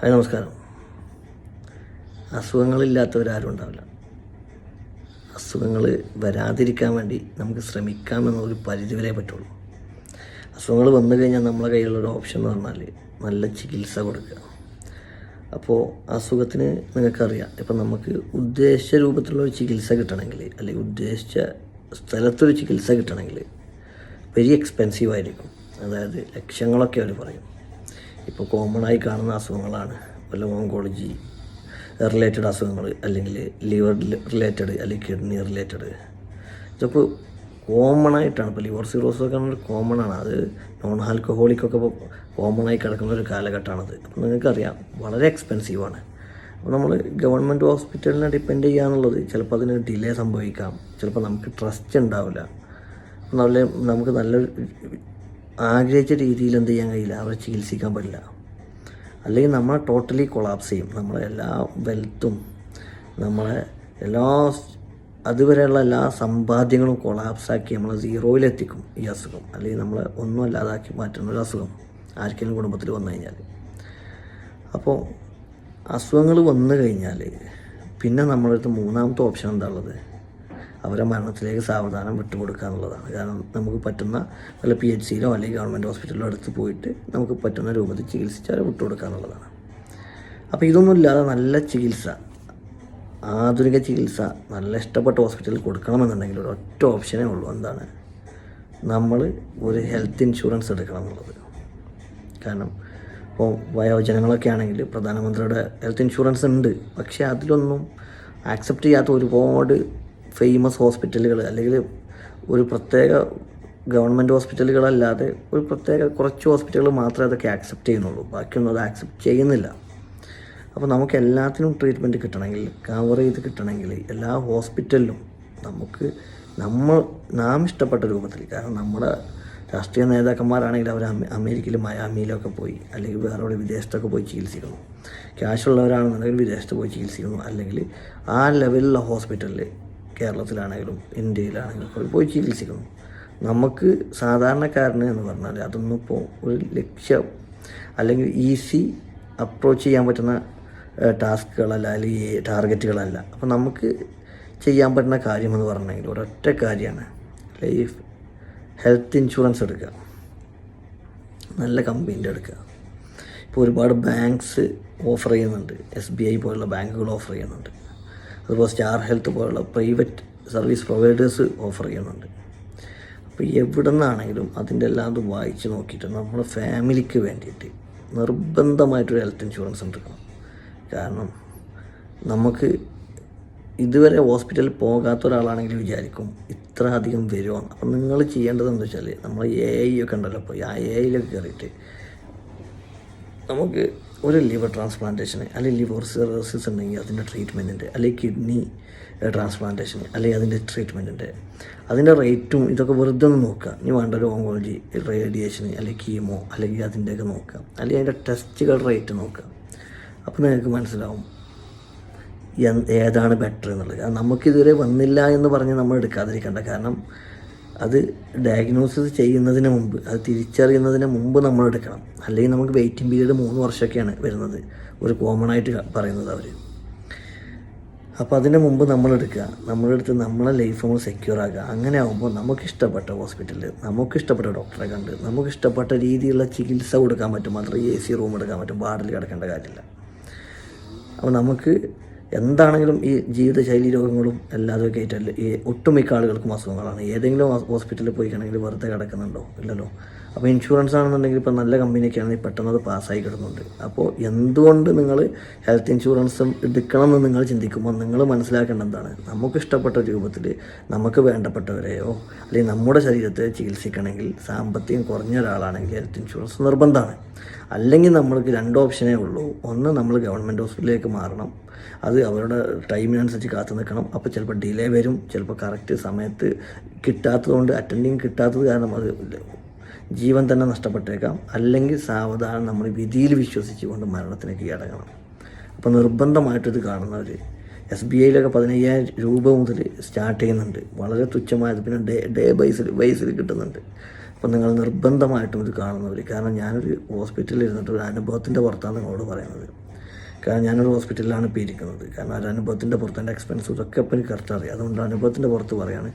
Hi നമസ്കാരം. അസുഖങ്ങളില്ലാത്തവരാരും ഉണ്ടാവില്ല അസുഖങ്ങൾ വരാതിരിക്കാൻ വേണ്ടി നമുക്ക് ശ്രമിക്കാമെന്നൊരു പരിധി വരെ പറ്റുള്ളൂ. അസുഖങ്ങൾ വന്നു കഴിഞ്ഞാൽ നമ്മളെ കയ്യിലുള്ളൊരു ഓപ്ഷൻ എന്ന് പറഞ്ഞാൽ നല്ല ചികിത്സ കൊടുക്കുക. അപ്പോൾ അസുഖത്തിന് നിങ്ങൾക്കറിയാം. ഇപ്പം നമുക്ക് ഉദ്ദേശിച്ച രൂപത്തിലുള്ള ഒരു ചികിത്സ കിട്ടണമെങ്കിൽ അല്ലെങ്കിൽ ഉദ്ദേശിച്ച സ്ഥലത്തൊരു ചികിത്സ കിട്ടണമെങ്കിൽ വെരി എക്സ്പെൻസീവ് ആയിരിക്കും. അതായത് ലക്ഷങ്ങളൊക്കെ അവർ പറയും. ഇപ്പോൾ കോമൺ ആയി കാണുന്ന അസുഖങ്ങളാണ്. വല്ല ഓങ്കോളജി റിലേറ്റഡ് അസുഖങ്ങൾ അല്ലെങ്കിൽ ലിവർ റിലേറ്റഡ് അല്ലെങ്കിൽ കിഡ്നി റിലേറ്റഡ് ഇതൊക്കെ കോമൺ ആയിട്ടാണ്. ഇപ്പോൾ ലിവർ സിറോസ് ഒക്കെ കോമൺ ആണ്. അത് നോൺ ആൽക്കഹോളിക്കൊക്കെ ഇപ്പോൾ കോമൺ ആയി കിടക്കുന്ന ഒരു കാലഘട്ടമാണത്. അപ്പോൾ നിങ്ങൾക്കറിയാം വളരെ എക്സ്പെൻസീവാണ് അപ്പോൾ നമ്മൾ ഗവൺമെന്റ് ഹോസ്പിറ്റലിനെ ഡിപ്പെൻഡ് ചെയ്യാന്നുള്ളത് ചിലപ്പോൾ അതിന് ഡിലേ സംഭവിക്കാം. ചിലപ്പോൾ നമുക്ക് ട്രസ്റ്റ് ഉണ്ടാവില്ല. നല്ല നമുക്ക് നല്ലൊരു ആഗ്രഹിച്ച രീതിയിൽ എന്ത് ചെയ്യാൻ കഴിയില്ല. അവരെ ചികിത്സിക്കാൻ പറ്റില്ല. അല്ലെങ്കിൽ നമ്മൾ ടോട്ടലി കൊളാപ്സ് ചെയ്യും. നമ്മളെ എല്ലാ വെൽത്തും നമ്മളെ എല്ലാ അതുവരെയുള്ള എല്ലാ സമ്പാദ്യങ്ങളും കൊളാപ്സാക്കി നമ്മളെ സീറോയിലെത്തിക്കും ഈ അസുഖം. അല്ലെങ്കിൽ നമ്മൾ ഒന്നും അല്ലാതാക്കി മാറ്റുന്ന ഒരു അസുഖം ആർക്കെങ്കിലും കുടുംബത്തിൽ വന്നു കഴിഞ്ഞാൽ. അപ്പോൾ അസുഖങ്ങൾ വന്നു കഴിഞ്ഞാൽ പിന്നെ നമ്മളടുത്ത് മൂന്നാമത്തെ ഓപ്ഷൻ എന്താ ഉള്ളത്? അവരെ മരണത്തിലേക്ക് സാവധാനം വിട്ടുകൊടുക്കുക എന്നുള്ളതാണ്. കാരണം നമുക്ക് പറ്റുന്ന വല്ല പി എച്ച് സിയിലോ അല്ലെങ്കിൽ ഗവൺമെന്റ് ഹോസ്പിറ്റലിലോ അടുത്ത് പോയിട്ട് നമുക്ക് പറ്റുന്ന രൂപത്തിൽ ചികിത്സിച്ച് അവരെ വിട്ടുകൊടുക്കുക എന്നുള്ളതാണ്. അപ്പോൾ ഇതൊന്നും ഇല്ലാതെ നല്ല ചികിത്സ ആധുനിക ചികിത്സ നല്ല ഇഷ്ടപ്പെട്ട ഹോസ്പിറ്റലിൽ കൊടുക്കണമെന്നുണ്ടെങ്കിൽ ഒരു ഒറ്റ ഓപ്ഷനേ ഉള്ളൂ. എന്താണ്? നമ്മൾ ഒരു ഹെൽത്ത് ഇൻഷുറൻസ് എടുക്കണം എന്നുള്ളത്. കാരണം ഇപ്പോൾ വയോജനങ്ങളൊക്കെ ആണെങ്കിൽ പ്രധാനമന്ത്രിയുടെ ഹെൽത്ത് ഇൻഷുറൻസ് ഉണ്ട്. പക്ഷേ അതിലൊന്നും ആക്സെപ്റ്റ് ചെയ്യാത്ത ഒരുപാട് ഫേമസ് ഹോസ്പിറ്റലുകൾ അല്ലെങ്കിൽ ഒരു പ്രത്യേക ഗവൺമെന്റ് ഹോസ്പിറ്റലുകളല്ലാതെ ഒരു പ്രത്യേക കുറച്ച് ഹോസ്പിറ്റലുകൾ മാത്രമേ അതൊക്കെ ആക്സെപ്റ്റ് ചെയ്യുന്നുള്ളൂ. ബാക്കിയൊന്നും അത് ആക്സെപ്റ്റ് ചെയ്യുന്നില്ല. അപ്പോൾ നമുക്ക് എല്ലാത്തിനും ട്രീറ്റ്മെന്റ് കിട്ടണമെങ്കിൽ കവർ ചെയ്ത് കിട്ടണമെങ്കിൽ എല്ലാ ഹോസ്പിറ്റലിലും നമുക്ക് നമ്മൾ നാം ഇഷ്ടപ്പെട്ട രൂപത്തിൽ കാരണം നമ്മുടെ രാഷ്ട്രീയ നേതാക്കന്മാരാണെങ്കിൽ അവർ അമേരിക്കയിലും മയാമിയിലൊക്കെ പോയി അല്ലെങ്കിൽ വേറെ എവിടെ വിദേശത്തൊക്കെ പോയി ചികിത്സിക്കുന്നു. ക്യാഷുള്ളവരാണെന്നുണ്ടെങ്കിൽ വിദേശത്ത് പോയി ചികിത്സിക്കുന്നു. അല്ലെങ്കിൽ ആ ലെവലിലുള്ള ഹോസ്പിറ്റലിൽ കേരളത്തിലാണെങ്കിലും ഇന്ത്യയിലാണെങ്കിലും പോയി ചികിത്സിക്കുന്നു. നമുക്ക് സാധാരണക്കാരന് എന്ന് പറഞ്ഞാൽ അതൊന്നും ഇപ്പോൾ ഒരു ലക്ഷ്യം അല്ലെങ്കിൽ ഈസി അപ്രോച്ച് ചെയ്യാൻ പറ്റുന്ന ടാസ്കുകളല്ല അല്ലെങ്കിൽ ടാർഗറ്റുകളല്ല. അപ്പോൾ നമുക്ക് ചെയ്യാൻ പറ്റുന്ന കാര്യമെന്ന് പറഞ്ഞെങ്കിൽ ഒരൊറ്റ കാര്യമാണ് ലൈഫ് ഹെൽത്ത് ഇൻഷുറൻസ് എടുക്കുക. നല്ല കമ്പനീന്റെ എടുക്കുക. ഇപ്പോൾ ഒരുപാട് ബാങ്ക്സ് ഓഫർ ചെയ്യുന്നുണ്ട്. എസ് ബി ഐ പോലുള്ള ബാങ്കുകൾ ഓഫർ ചെയ്യുന്നുണ്ട്. അതുപോലെ സ്റ്റാർ ഹെൽത്ത് പോലുള്ള പ്രൈവറ്റ് സർവീസ് പ്രൊവൈഡേഴ്സ് ഓഫർ ചെയ്യുന്നുണ്ട്. അപ്പോൾ എവിടെ നിന്നാണെങ്കിലും അതിന്റെ എല്ലാം അത് വായിച്ച് നോക്കിയിട്ട് നമ്മുടെ ഫാമിലിക്ക് വേണ്ടിയിട്ട് നിർബന്ധമായിട്ടൊരു ഹെൽത്ത് ഇൻഷുറൻസ് എടുക്കണം കാരണം നമുക്ക് ഇതുവരെ ഹോസ്പിറ്റലിൽ പോകാത്ത ഒരാളാണെങ്കിൽ വിചാരിക്കും ഇത്ര അധികം വരുവാണ്. അപ്പം നിങ്ങൾ ചെയ്യേണ്ടത് എന്താ വെച്ചാൽ നമ്മൾ എ ഐ ഒക്കെ ഉണ്ടല്ലോ അപ്പോൾ ആ എ ഐയിലൊക്കെ കയറിയിട്ട് നമുക്ക് ഒരു ലിവർ ട്രാൻസ്പ്ലാന്റേഷന് അല്ലെങ്കിൽ ലിവർ സിറോസിസ് ഉണ്ടെങ്കിൽ അതിന്റെ ട്രീറ്റ്മെന്റിന്റെ അല്ലെങ്കിൽ കിഡ്നി ട്രാൻസ്പ്ലാന്റേഷന് അല്ലെങ്കിൽ അതിന്റെ ട്രീറ്റ്മെന്റിന്റെ അതിന്റെ റേറ്റും ഇതൊക്കെ വെറുതെ ഒന്ന് നോക്കുക. ഇനി വേണ്ട ഒരു ഓങ്കോളജി റേഡിയേഷന് അല്ലെങ്കിൽ കീമോ അല്ലെങ്കിൽ അതിന്റെയൊക്കെ നോക്കുക. അല്ലെങ്കിൽ അതിന്റെ ടെസ്റ്റുകൾ റേറ്റ് നോക്കുക. അപ്പോൾ നിങ്ങൾക്ക് മനസ്സിലാവും ഏതാണ് ബെറ്റർ എന്നുള്ളത്. നമുക്കിതുവരെ വന്നില്ല എന്ന് പറഞ്ഞ് നമ്മൾ എടുക്കാതിരിക്കേണ്ട. കാരണം അത് ഡയഗ്നോസിസ് ചെയ്യുന്നതിന് മുമ്പ് അത് തിരിച്ചറിയുന്നതിന് മുമ്പ് നമ്മൾ എടുക്കണം. അല്ലെങ്കിൽ നമുക്ക് വെയിറ്റിംഗ് പീരീഡ് മൂന്ന് വർഷമൊക്കെയാണ് വരുന്നത്. ഒരു കോമൺ ആയിട്ട് പറയുന്നത് അവർ അപ്പോൾ അതിന് മുമ്പ് നമ്മൾ എടുക്കുക. നമ്മളെടുത്ത് നമ്മളെ ലൈഫ് നമ്മൾ സെക്യൂർ ആക്കുക. അങ്ങനെ ആകുമ്പോൾ നമുക്കിഷ്ടപ്പെട്ട ഹോസ്പിറ്റലിൽ നമുക്കിഷ്ടപ്പെട്ട ഡോക്ടറെ കണ്ട് നമുക്കിഷ്ടപ്പെട്ട രീതിയിലുള്ള ചികിത്സ കൊടുക്കാൻ പറ്റും. മാത്രം എ സി റൂം എടുക്കാൻ പറ്റും. വാർഡിൽ കിടക്കേണ്ട കാര്യമില്ല. അപ്പോൾ നമുക്ക് എന്താണെങ്കിലും ഈ ജീവിതശൈലി രോഗങ്ങളും എല്ലാതൊക്കെ ആയിട്ടല്ല ഈ ഒട്ടുമിക്ക ആളുകൾക്കും അസുഖങ്ങളാണ്. ഏതെങ്കിലും ഹോസ്പിറ്റലിൽ പോയി വെറുതെ കിടക്കുന്നുണ്ടോ? ഇല്ലല്ലോ. അപ്പോൾ ഇൻഷുറൻസ് ആണെന്നുണ്ടെങ്കിൽ ഇപ്പോൾ നല്ല കമ്പനിയൊക്കെയാണ് ഈ പെട്ടെന്ന് അത് പാസ്സായി കിടന്നുണ്ട്. അപ്പോൾ എന്തുകൊണ്ട് നിങ്ങൾ ഹെൽത്ത് ഇൻഷുറൻസ് എടുക്കണം എന്ന് നിങ്ങൾ ചിന്തിക്കുമ്പോൾ നിങ്ങൾ മനസ്സിലാക്കേണ്ട എന്താണ്? നമുക്ക് ഇഷ്ടപ്പെട്ട രൂപത്തിൽ നമുക്ക് വേണ്ടപ്പെട്ടവരെയോ അല്ലെങ്കിൽ നമ്മുടെ ശരീരത്തെ ചികിത്സിക്കണമെങ്കിൽ സാമ്പത്തികം കുറഞ്ഞ ഒരാളാണെങ്കിൽ ഹെൽത്ത് ഇൻഷുറൻസ് നിർബന്ധമാണ്. അല്ലെങ്കിൽ നമ്മൾക്ക് രണ്ട് ഓപ്ഷനേ ഉള്ളൂ. ഒന്ന് നമ്മൾ ഗവൺമെന്റ് ഹോസ്പിറ്റലിലേക്ക് മാറണം. അത് അവരുടെ ടൈമിനനുസരിച്ച് കാത്തു നിൽക്കണം. അപ്പോൾ ചിലപ്പോൾ ഡിലേ വരും. ചിലപ്പോൾ കറക്റ്റ് സമയത്ത് കിട്ടാത്തതുകൊണ്ട് അറ്റൻഡിങ് കിട്ടാത്തത് കാരണം അത് ജീവൻ തന്നെ നഷ്ടപ്പെട്ടേക്കാം. അല്ലെങ്കിൽ സാവധാനം നമ്മൾ വിധിയിൽ വിശ്വസിച്ചുകൊണ്ട് മരണത്തിന് കീഴടങ്ങണം അപ്പോൾ നിർബന്ധമായിട്ട് ഇത് കാണുന്നവർ എസ് ബി ഐയിലൊക്കെ പതിനയ്യായിരം രൂപ മുതൽ സ്റ്റാർട്ട് ചെയ്യുന്നുണ്ട്. വളരെ തുച്ഛമായത് പിന്നെ ഡേ ഡേ ബൈസിൽ ബൈസിൽ കിട്ടുന്നുണ്ട്. അപ്പോൾ നിങ്ങൾ നിർബന്ധമായിട്ടും ഇത് കാണുന്നവർ കാരണം ഞാനൊരു ഹോസ്പിറ്റലിൽ ഇരുന്നിട്ട് ഒരു അനുഭവത്തിന്റെ പുറത്താണ് നിങ്ങളോട് പറയുന്നത്. കാരണം ഞാനൊരു ഹോസ്പിറ്റലിലാണ് ഇപ്പോൾ ഇരിക്കുന്നത്. കാരണം ഒരു അനുഭവത്തിന്റെ പുറത്ത് എന്റെ എക്സ്പെൻസ് ഇതൊക്കെ ഇപ്പം എനിക്ക് കറക്റ്റ് അറിയാം. അതുകൊണ്ട് അനുഭവത്തിന്റെ പുറത്ത് പറയാണ്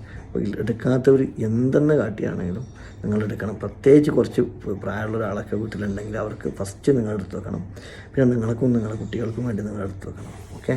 എടുക്കാത്തവർ എന്തെന്ന് കാട്ടിയാണെങ്കിലും നിങ്ങൾ എടുക്കണം. പ്രത്യേകിച്ച് കുറച്ച് പ്രായമുള്ള ഒരാളൊക്കെ വീട്ടിലുണ്ടെങ്കിൽ അവർക്ക് ഫസ്റ്റ് നിങ്ങൾ എടുത്ത് വെക്കണം. പിന്നെ നിങ്ങൾക്കും നിങ്ങളുടെ കുട്ടികൾക്കും വേണ്ടി നിങ്ങൾ എടുത്ത് വെക്കണം. ഓക്കെ